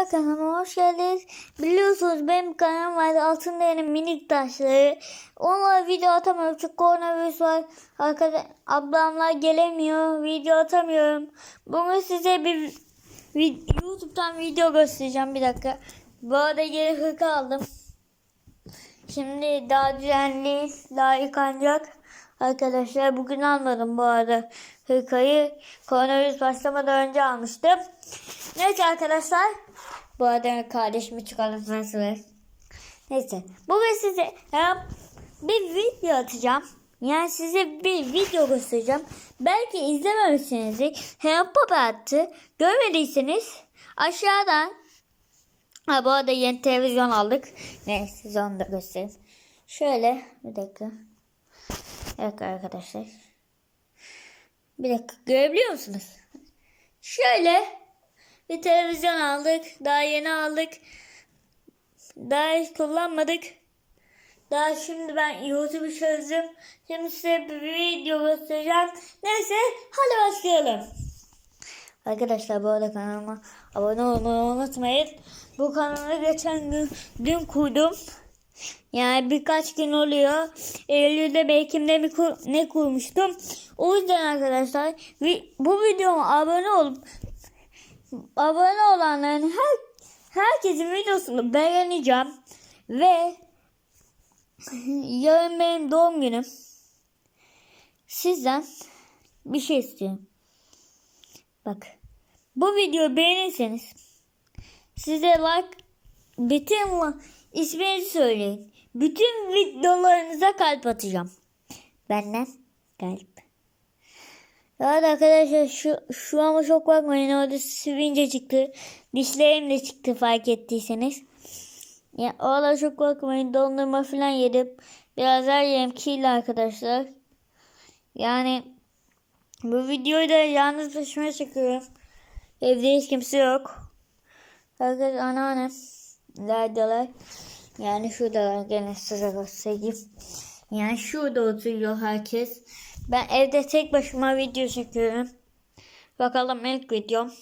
arkadaşlar kanalıma hoş geldiniz. Biliyorsunuz benim kanalım var altında yeni minik taşları. Onunla video atamıyorum çünkü koronavirüs var. Arkadaş, ablamlar gelemiyor. Video atamıyorum. Bugün size bir vid- YouTube'dan video göstereceğim. Bir dakika. Bu arada yeni hırka aldım. Şimdi daha düzenli, daha yıkanacak. Arkadaşlar bugün almadım bu arada hırkayı. Koronavirüs başlamadan önce almıştım. Neyse arkadaşlar. Bu arada kardeşimi çıkartması var. Neyse. Bugün size bir video atacağım. Yani size bir video göstereceğim. Belki izlememişsinizdir. Help Pop attı. Görmediyseniz aşağıdan Ha bu arada yeni televizyon aldık. Neyse size onu da göstereyim. Şöyle bir dakika. Evet arkadaşlar. Bir dakika görebiliyor musunuz? Şöyle bir televizyon aldık. Daha yeni aldık. Daha hiç kullanmadık. Daha şimdi ben YouTube'u çözdüm. Şimdi size bir video göstereceğim. Neyse hadi başlayalım. Arkadaşlar bu arada kanalıma abone olmayı unutmayın. Bu kanalı geçen gün dün kurdum. Yani birkaç gün oluyor. Eylül'de mi Ekim'de mi kur, ne kurmuştum. O yüzden arkadaşlar bu videoma abone olup abone olanların her herkesin videosunu beğeneceğim ve yarın benim doğum günüm. Sizden bir şey istiyorum. Bak. Bu videoyu beğenirseniz size like bütün isminizi söyleyin. Bütün videolarınıza kalp atacağım. Benden kalp. Evet arkadaşlar şu, şu ama çok bakmayın orada sivince çıktı. Dişlerim de çıktı fark ettiyseniz. Ya orada çok bakmayın dondurma falan yedim. Biraz her yerim kirli arkadaşlar. Yani bu videoyu da yalnız başıma çekiyorum. Evde hiç kimse yok. Herkes anneannem. Neredeler? Yani şuradalar. Gene size göstereyim. Yani şurada oturuyor herkes. Ben evde tek başıma video çekiyorum. Bakalım ilk videom.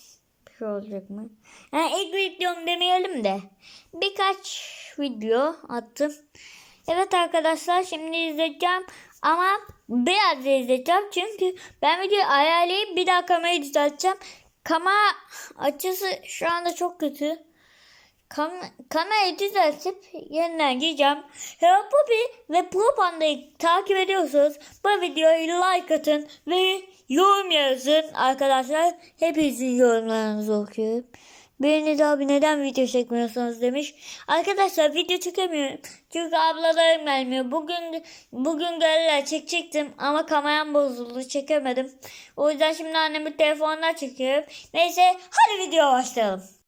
Şey olacak mı? Yani ilk videom demeyelim de. Birkaç video attım. Evet arkadaşlar şimdi izleyeceğim. Ama biraz izleyeceğim. Çünkü ben videoyu ayarlayıp bir daha kamerayı düzelteceğim. Kamera açısı şu anda çok kötü. Kam kamerayı düzeltip yeniden gireceğim. Hello Poppy ve Pro Panda'yı takip ediyorsunuz. Bu videoyu like atın ve yorum yazın arkadaşlar. Hepinizin yorumlarınızı okuyorum. Birini daha bir neden video çekmiyorsunuz demiş. Arkadaşlar video çekemiyorum. Çünkü ablalarım gelmiyor. Bugün bugün gelirler çekecektim ama kameram bozuldu çekemedim. O yüzden şimdi annemin telefonuna çekiyorum. Neyse hadi video başlayalım.